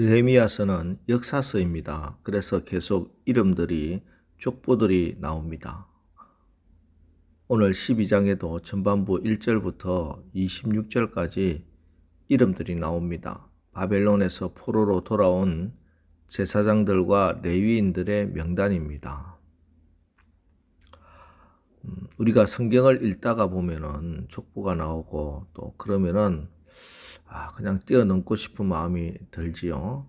느헤미야서는 역사서입니다. 그래서 계속 이름들이 족보들이 나옵니다. 오늘 12장에도 전반부 1절부터 26절까지 이름들이 나옵니다. 바벨론에서 포로로 돌아온 제사장들과 레위인들의 명단입니다. 음, 우리가 성경을 읽다가 보면은 족보가 나오고 또 그러면은 아, 그냥 뛰어넘고 싶은 마음이 들지요.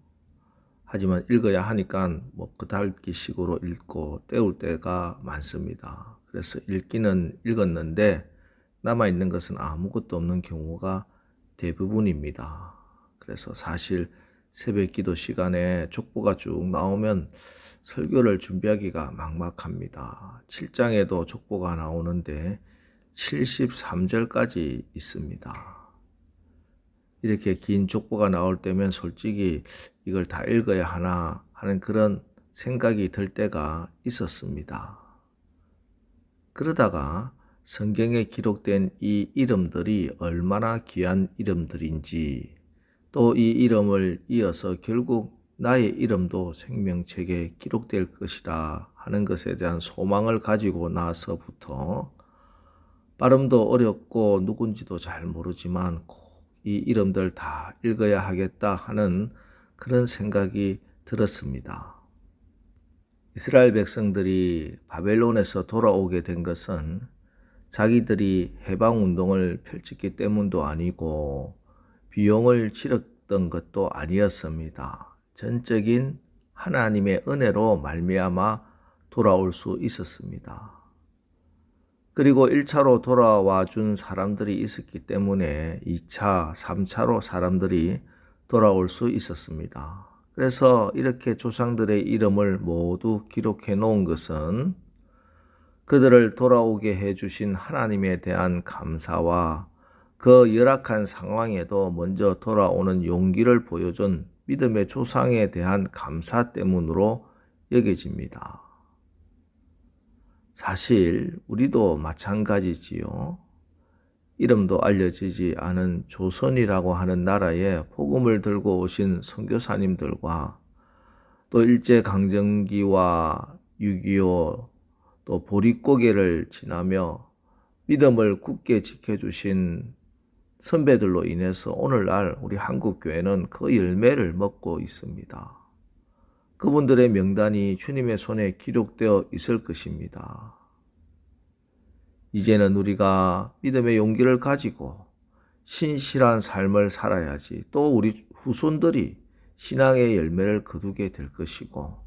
하지만 읽어야 하니까 뭐 그달기 식으로 읽고 때울 때가 많습니다. 그래서 읽기는 읽었는데 남아있는 것은 아무것도 없는 경우가 대부분입니다. 그래서 사실 새벽 기도 시간에 족보가 쭉 나오면 설교를 준비하기가 막막합니다. 7장에도 족보가 나오는데 73절까지 있습니다. 이렇게 긴 족보가 나올 때면 솔직히 이걸 다 읽어야 하나 하는 그런 생각이 들 때가 있었습니다. 그러다가 성경에 기록된 이 이름들이 얼마나 귀한 이름들인지 또 이 이름을 이어서 결국 나의 이름도 생명책에 기록될 것이라 하는 것에 대한 소망을 가지고 나서부터 발음도 어렵고 누군지도 잘 모르지만 꼭 이 이름들 다 읽어야 하겠다 하는 그런 생각이 들었습니다. 이스라엘 백성들이 바벨론에서 돌아오게 된 것은 자기들이 해방 운동을 펼쳤기 때문도 아니고 비용을 치렀던 것도 아니었습니다. 전적인 하나님의 은혜로 말미암아 돌아올 수 있었습니다. 그리고 1차로 돌아와 준 사람들이 있었기 때문에 2차, 3차로 사람들이 돌아올 수 있었습니다. 그래서 이렇게 조상들의 이름을 모두 기록해 놓은 것은 그들을 돌아오게 해 주신 하나님에 대한 감사와 그 열악한 상황에도 먼저 돌아오는 용기를 보여준 믿음의 조상에 대한 감사 때문으로 여겨집니다. 사실 우리도 마찬가지지요. 이름도 알려지지 않은 조선이라고 하는 나라에 복음을 들고 오신 선교사님들과 또 일제 강점기와 6.25 또 보릿고개를 지나며 믿음을 굳게 지켜주신 선배들로 인해서 오늘날 우리 한국 교회는 그 열매를 먹고 있습니다. 그분들의 명단이 주님의 손에 기록되어 있을 것입니다. 이제는 우리가 믿음의 용기를 가지고 신실한 삶을 살아야지 또 우리 후손들이 신앙의 열매를 거두게 될 것이고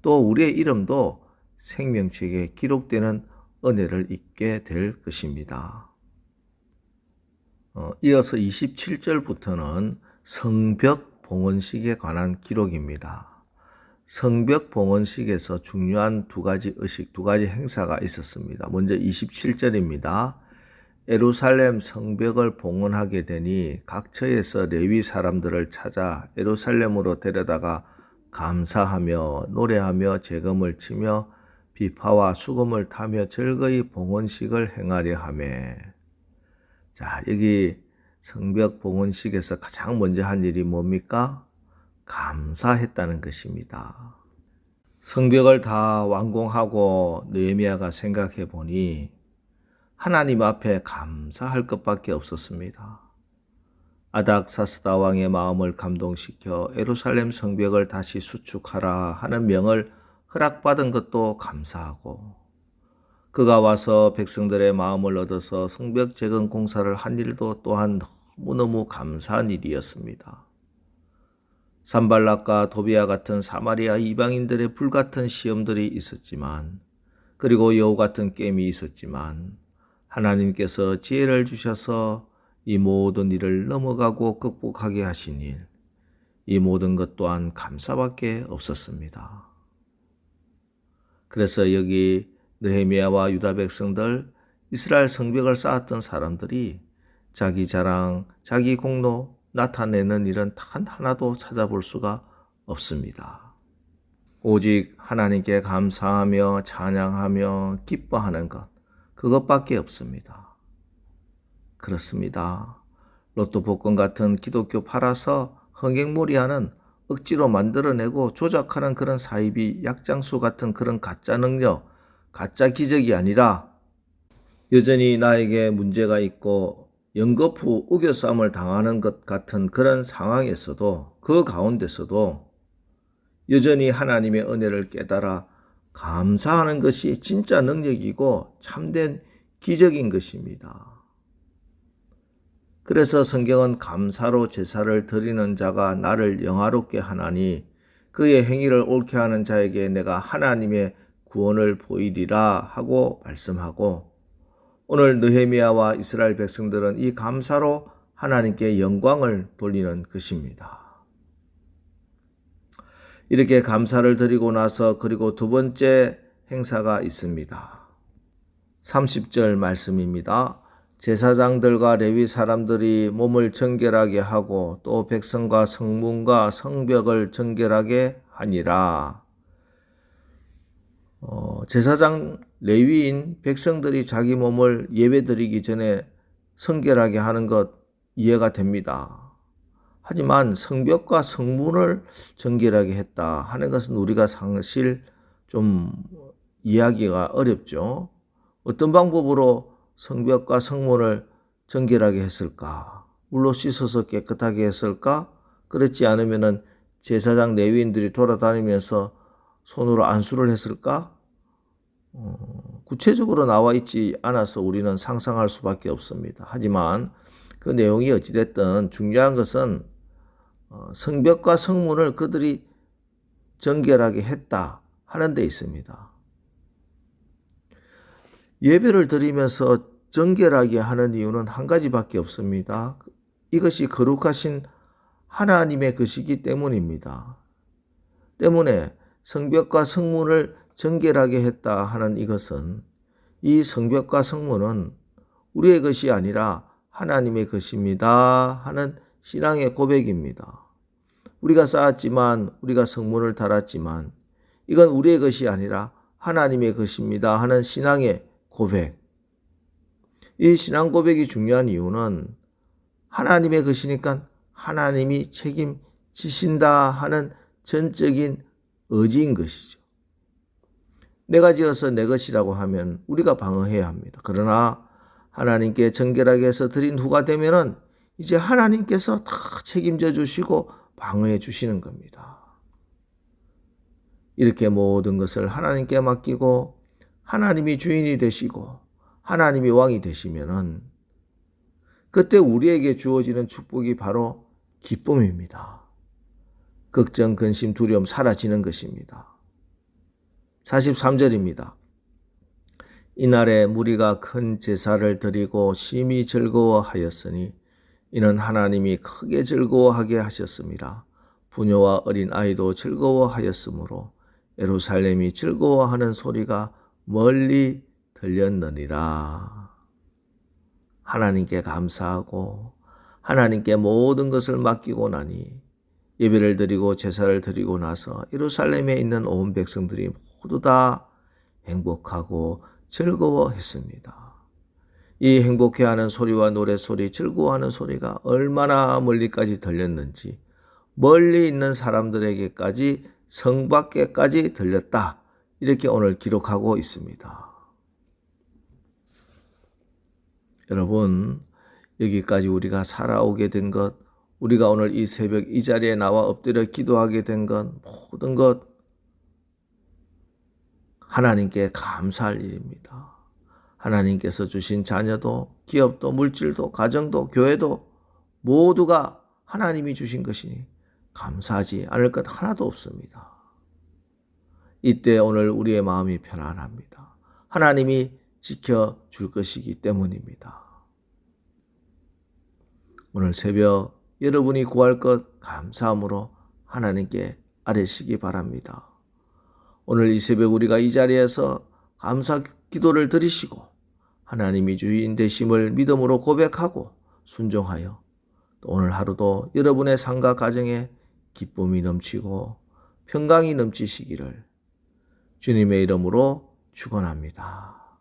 또 우리의 이름도 생명책에 기록되는 은혜를 입게 될 것입니다. 어, 이어서 27절부터는 성벽 봉헌식에 관한 기록입니다. 성벽 봉헌식에서 중요한 두 가지 의식, 두 가지 행사가 있었습니다. 먼저 27절입니다. 에루살렘 성벽을 봉헌하게 되니 각처에서 레위 사람들을 찾아 에루살렘으로 데려다가 감사하며 노래하며 재금을 치며 비파와 수금을 타며 즐거이 봉헌식을 행하려 하매 자 여기 성벽 봉헌식에서 가장 먼저 한 일이 뭡니까? 감사했다는 것입니다. 성벽을 다 완공하고 느헤미야가 생각해 보니 하나님 앞에 감사할 것밖에 없었습니다. 아닥사스다 왕의 마음을 감동시켜 에루살렘 성벽을 다시 수축하라 하는 명을 허락받은 것도 감사하고 그가 와서 백성들의 마음을 얻어서 성벽 재건 공사를 한 일도 또한 너무너무 감사한 일이었습니다. 산발락과 도비아 같은 사마리아 이방인들의 불같은 시험들이 있었지만 그리고 여우 같은 게임이 있었지만 하나님께서 지혜를 주셔서 이 모든 일을 넘어가고 극복하게 하신 일, 이 모든 것 또한 감사밖에 없었습니다. 그래서 여기 느헤미야와 유다 백성들 이스라엘 성벽을 쌓았던 사람들이 자기 자랑, 자기 공로, 나타내는 일은 단 하나도 찾아볼 수가 없습니다. 오직 하나님께 감사하며 찬양하며 기뻐하는 것, 그것밖에 없습니다. 그렇습니다. 로또 복권 같은 기독교 팔아서 흥행몰이하는 억지로 만들어내고 조작하는 그런 사이비 약장수 같은 그런 가짜 능력, 가짜 기적이 아니라 여전히 나에게 문제가 있고 연거푸 우겨싸움을 당하는 것 같은 그런 상황에서도 그 가운데서도 여전히 하나님의 은혜를 깨달아 감사하는 것이 진짜 능력이고 참된 기적인 것입니다. 그래서 성경은 감사로 제사를 드리는 자가 나를 영화롭게 하나니 그의 행위를 옳게 하는 자에게 내가 하나님의 구원을 보이리라 하고 말씀하고 오늘 느헤미야와 이스라엘 백성들은 이 감사로 하나님께 영광을 돌리는 것입니다. 이렇게 감사를 드리고 나서 그리고 두 번째 행사가 있습니다. 30절 말씀입니다. 제사장들과 레위 사람들이 몸을 정결하게 하고 또 백성과 성문과 성벽을 정결하게 하니라. 어, 제사장 레위인 백성들이 자기 몸을 예배드리기 전에 성결하게 하는 것 이해가 됩니다. 하지만 성벽과 성문을 정결하게 했다 하는 것은 우리가 사실 좀 이해하기가 어렵죠. 어떤 방법으로 성벽과 성문을 정결하게 했을까? 물로 씻어서 깨끗하게 했을까? 그렇지 않으면은 제사장 레위인들이 돌아다니면서 손으로 안수를 했을까? 어, 구체적으로 나와 있지 않아서 우리는 상상할 수밖에 없습니다. 하지만 그 내용이 어찌됐든 중요한 것은 어, 성벽과 성문을 그들이 정결하게 했다 하는 데 있습니다. 예배를 드리면서 정결하게 하는 이유는 한 가지밖에 없습니다. 이것이 거룩하신 하나님의 것이기 때문입니다. 때문에 성벽과 성문을 정결하게 했다 하는 이것은 이 성벽과 성문은 우리의 것이 아니라 하나님의 것입니다 하는 신앙의 고백입니다. 우리가 쌓았지만 우리가 성문을 달았지만 이건 우리의 것이 아니라 하나님의 것입니다 하는 신앙의 고백. 이 신앙 고백이 중요한 이유는 하나님의 것이니까 하나님이 책임지신다 하는 전적인 의지인 것이죠. 내가 지어서 내 것이라고 하면 우리가 방어해야 합니다. 그러나 하나님께 정결하게 해서 드린 후가 되면은 이제 하나님께서 다 책임져 주시고 방어해 주시는 겁니다. 이렇게 모든 것을 하나님께 맡기고 하나님이 주인이 되시고 하나님이 왕이 되시면은 그때 우리에게 주어지는 축복이 바로 기쁨입니다. 걱정, 근심, 두려움 사라지는 것입니다. 43절입니다. 이날에 무리가 큰 제사를 드리고 심히 즐거워하였으니 이는 하나님이 크게 즐거워하게 하셨습니다. 부녀와 어린 아이도 즐거워하였으므로 예루살렘이 즐거워하는 소리가 멀리 들렸느니라. 하나님께 감사하고 하나님께 모든 것을 맡기고 나니 예배를 드리고 제사를 드리고 나서 예루살렘에 있는 온 백성들이 모두 다 행복하고 즐거워했습니다. 이 행복해하는 소리와 노래소리, 즐거워하는 소리가 얼마나 멀리까지 들렸는지 멀리 있는 사람들에게까지 성 밖에까지 들렸다. 이렇게 오늘 기록하고 있습니다. 여러분, 여기까지 우리가 살아오게 된 것, 우리가 오늘 이 새벽 이 자리에 나와 엎드려 기도하게 된 것, 모든 것, 하나님께 감사할 일입니다. 하나님께서 주신 자녀도, 기업도, 물질도, 가정도, 교회도 모두가 하나님이 주신 것이니 감사하지 않을 것 하나도 없습니다. 이때 오늘 우리의 마음이 편안합니다. 하나님이 지켜 줄 것이기 때문입니다. 오늘 새벽 여러분이 구할 것 감사함으로 하나님께 아뢰시기 바랍니다. 오늘 이 새벽 우리가 이 자리에서 감사 기도를 드리시고 하나님이 주인 되심을 믿음으로 고백하고 순종하여 또 오늘 하루도 여러분의 삶과 가정에 기쁨이 넘치고 평강이 넘치시기를 주님의 이름으로 축원합니다.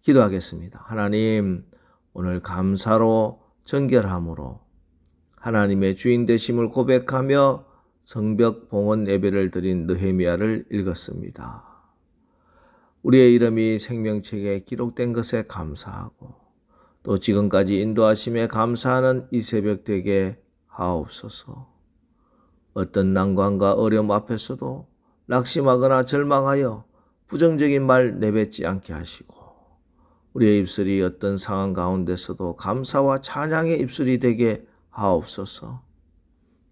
기도하겠습니다. 하나님 오늘 감사로 정결함으로 하나님의 주인 되심을 고백하며 성벽 봉헌 예배를 드린 느헤미야를 읽었습니다. 우리의 이름이 생명책에 기록된 것에 감사하고 또 지금까지 인도하심에 감사하는 이 새벽 되게 하옵소서. 어떤 난관과 어려움 앞에서도 낙심하거나 절망하여 부정적인 말 내뱉지 않게 하시고 우리의 입술이 어떤 상황 가운데서도 감사와 찬양의 입술이 되게 하옵소서.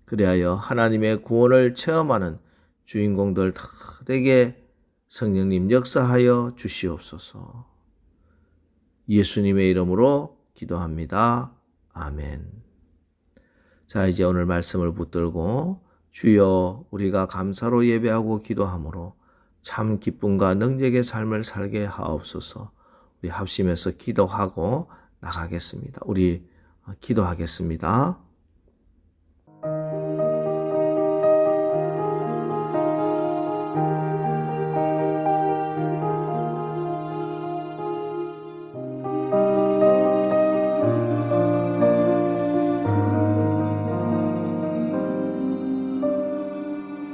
그리하여 하나님의 구원을 체험하는 주인공들 다 되게 성령님 역사하여 주시옵소서. 예수님의 이름으로 기도합니다. 아멘. 자, 이제 오늘 말씀을 붙들고 주여 우리가 감사로 예배하고 기도함으로 참 기쁨과 능력의 삶을 살게 하옵소서. 우리 합심해서 기도하고 나가겠습니다. 우리 기도하겠습니다.